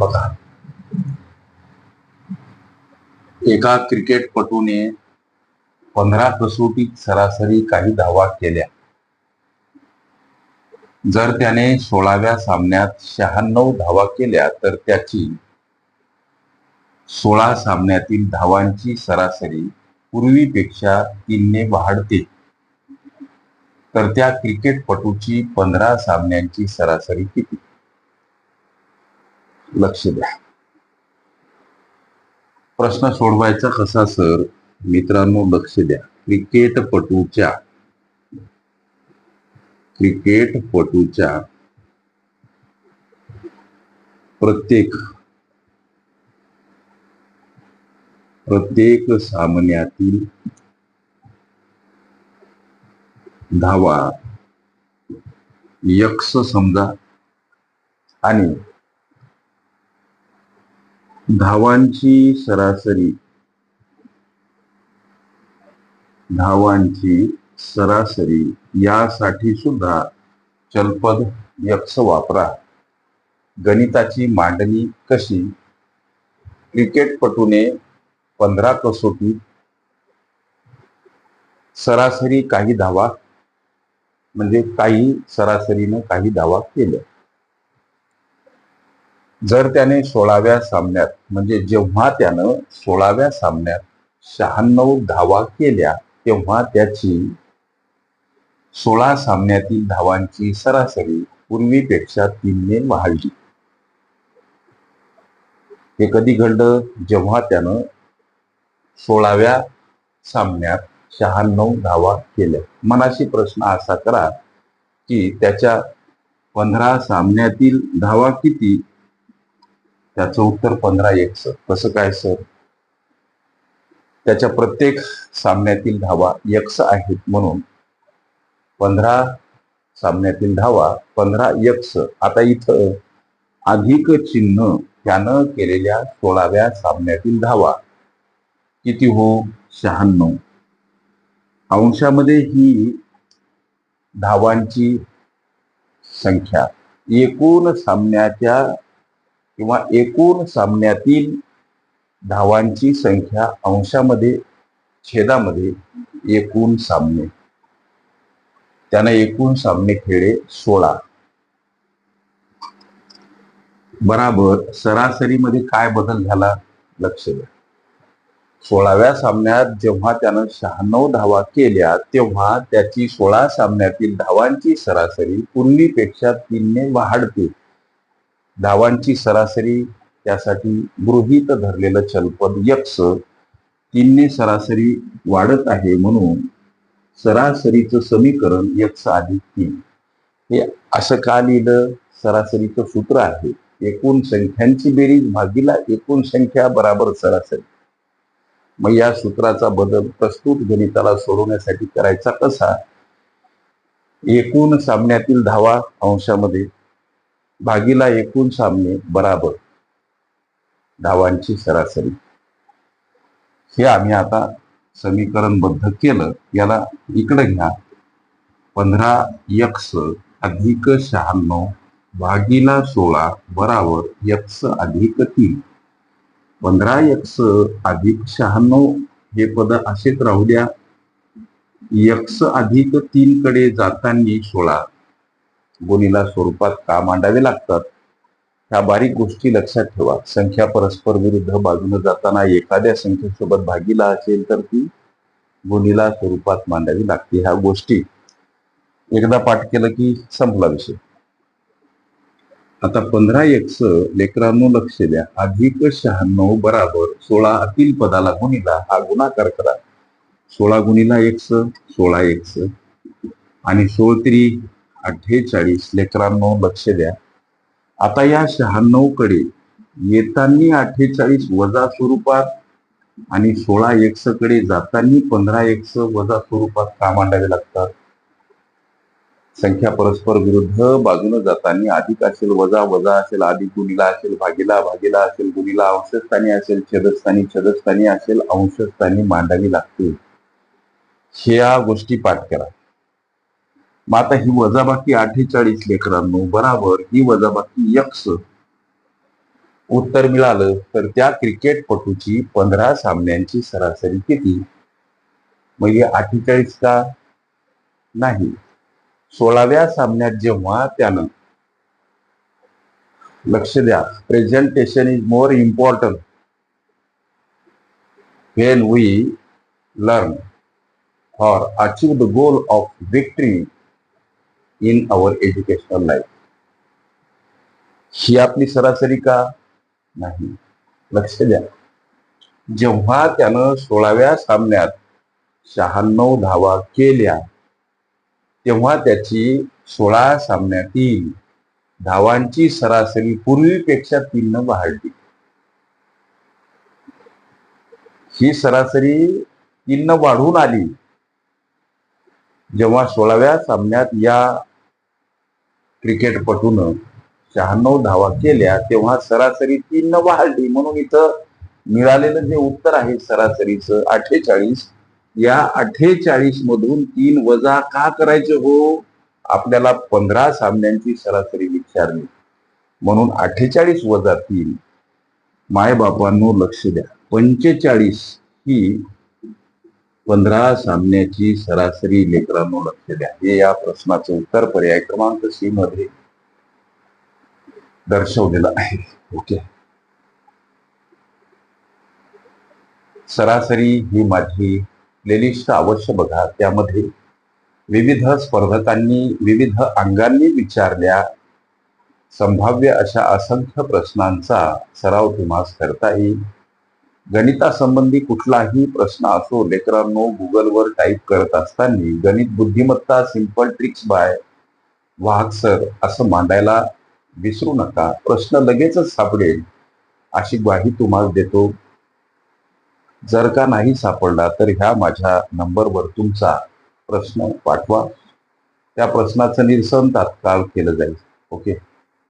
बघा. एका क्रिकेटपटूने पंधरा कसोटीत सरासरी काही धावा केल्या. जर त्याने सोळाव्या सामन्यात शहाण्णव धावा केल्या तर त्याची सोळा सामन्यातील धावांची सरासरी पूर्वीपेक्षा तीनने वाढते. तर त्या क्रिकेटपटूची पंधरा सामन्यांची सरासरी किती? लक्ष द्या. प्रश्न सोडवायचा कसा सर? मित्रांनो लक्ष द्या. क्रिकेटपटूच्या क्रिकेटपटूच्या प्रत्येक प्रत्येक सामन्यातील धावा यक्ष समजा आणि धावांची सरासरी. धावांची सरासरी यासाठी सुद्धा चलपद यक्ष वापरा. गणिताची मांडणी कशी? क्रिकेटपटूने पंधरा कसोटी. सरासरी काही धावा. म्हणजे काही सरासरीनं काही धावा केल्या. जर त्याने सोळाव्या सामन्यात म्हणजे जेव्हा त्यानं सोळाव्या सामन्यात शहाण्णव धावा केल्या तेव्हा त्याची सोळा सामन्यातील धावांची सरासरी पूर्वीपेक्षा तीनने वाढली. हे कधी घडलं? जेव्हा त्यानं सोळाव्या सामन्यात शहाण्णव धावा केल्या. मनाशी प्रश्न असा करा की त्याच्या पंधरा सामन्यातील धावा किती? त्याचं उत्तर पंधरा एक्स कसं काय सर? त्याच्या प्रत्येक सामन्यातील धावा यक्स आहेत म्हणून पंधरा सामन्यातील धावा पंधरा यक्स. आता इथं अधिक चिन्ह त्यानं केलेल्या सोळाव्या सामन्यातील धावा. किती हो? शहाण्णव. अंशामध्ये ही धावांची संख्या. एकूण सामन्याच्या किंवा एकूण सामन्यातील धावांची संख्या अंशामध्ये छेदामध्ये एकूण सामने. त्यानं एकूण सामने खेळे सोळा. बराबर सरासरीमध्ये काय बदल झाला? लक्ष द्या. सोळाव्या सामन्यात जेव्हा त्यानं शहाण्णव धावा केल्या तेव्हा त्याची सोळा सामन्यातील धावांची सरासरी पूर्वीपेक्षा तीनने वाढते. धावांची सरासरी त्यासाठी गृहीत धरलेलं चलपद यक्ष तीनने सरासरी वाढत आहे म्हणून सरासरीचं समीकरण यक्ष अधिक तीन. हे असं का लिहिलं? सरासरीचं सूत्र आहे. एकूण संख्यांची बेरीज भागीला एकूण संख्या बराबर सरासरी. मग या सूत्राचा बदल प्रस्तुत गणिताला सोडवण्यासाठी करायचा कसा? एकूण सामन्यातील धावा अंशामध्ये भागीला एकूण सामने बराबर. धावांची सरासरी. हे आम्ही आता समीकरणबद्ध केलं. याला इकडे घ्या. पंधरा यक्स अधिक शहाण्णव भागीला सोळा बराबर यक्स अधिक तीन. पंधरा यक्स अधिक शहाण्णव हे पद असेच राहू द्या. यक्स अधिक तीन कडे जाताना सोळा. गुणीला स्वरूपात का मांडावे लागतात. ह्या बारीक गोष्टी लक्षात ठेवा. संख्या परस्पर विरुद्ध बाजूने जाताना एखाद्या संख्येसोबत भागीला असेल तर ती गुणीला स्वरूपात मांडावी लागते. ह्या गोष्टी एकदा पाठ केलं की संपला विषय. आता पंधरा एक्स लेकरांनो लक्ष द्या. अधिक शहाण्णव बराबर सोळा अतील पदाला गुणीला हा गुणाकार करा. सोळा गुणीला एक्स सोळा एक्स आणि सोळत्री अठ्ठेचाळीस लेकरांनो लक्ष द्या. आता या शहाण्णवकडे येताना अठ्ठेचाळीस वजा स्वरूपात आणि सोळा एक्सकडे जाताना पंधरा एक्स वजा स्वरूपात का मांडावे लागतात. संख्या परस्पर विरुद्ध बाजूने जाताना अधिक असेल वजा वजा असेल अधिक गुणिला असेल भागीला भागीला असेल गुणिला अंशस्थानी असेल छेदस्थानी छेदस्थानी असेल अंशस्थानी मांडावी लागते. ह्या गोष्टी पाठ करा. मग आता ही वजाबाकी अठ्ठेचाळीस लेकरांनो बराबर ही वजाबाकी यक्स उत्तर मिळालं तर त्या क्रिकेटपटूची पंधरा सामन्यांची सरासरी किती? म्हणजे अठ्ठेचाळीस का? नाही. सोळाव्या सामन्यात जेव्हा त्यानं लक्ष द्या presentation is more important when we learn for achieve the goal of victory in our educational life ही आपली सरासरी का? नाही. लक्ष द्या. जेव्हा त्यानं सोळाव्या सामन्यात शहाण्णव धावा केल्या तेव्हा त्याची सोळा सामन्यातील धावांची सरासरी पूर्वीपेक्षा तीन वाढली. ही सरासरी तीन वाढून आली. जेव्हा सोळाव्या सामन्यात या क्रिकेटपटून शहाण्णव धावा केल्या तेव्हा सरासरी तीन वाढली म्हणून इथं मिळालेलं जे उत्तर आहे सरासरीचं अठ्ठेचाळीस या अठ्ठेचाळीस मधून तीन वजा का करायचे हो? आपल्याला पंधरा सामन्यांची सरासरी विचारली. म्हणून अठ्ठेचाळीस वजा तीन. मायबापांनो लक्ष द्या. पंचेचाळीस ही पंधरा सामन्याची सरासरी लेकरांनो लक्ष द्या हे या प्रश्नाचं उत्तर पर्याय क्रमांक सी मध्ये दर्शवलेलं आहे. ओके. सरासरी ही माझी प्लेलिस्ट अवश्य बघा. त्यामध्ये विविध स्पर्धकांनी विविध अंगांनी विचारल्या संभाव्य अशा असंख्य प्रश्नांचा सराव तुम्हाला करता येईल. गणितासंबंधी कुठलाही प्रश्न असो लेकरांनो गुगलवर टाईप करत असताना गणित बुद्धिमत्ता simple tricks by Vahak sir असं मांडायला विसरू नका. प्रश्न लगेचच सापडेल अशी ग्वाही तुम्हाला देतो. जर का नाही सापडला तर ह्या माझ्या नंबरवर तुमचा प्रश्न पाठवा. त्या प्रश्नाचं निरसन तात्काळ केलं जाईल. ओके?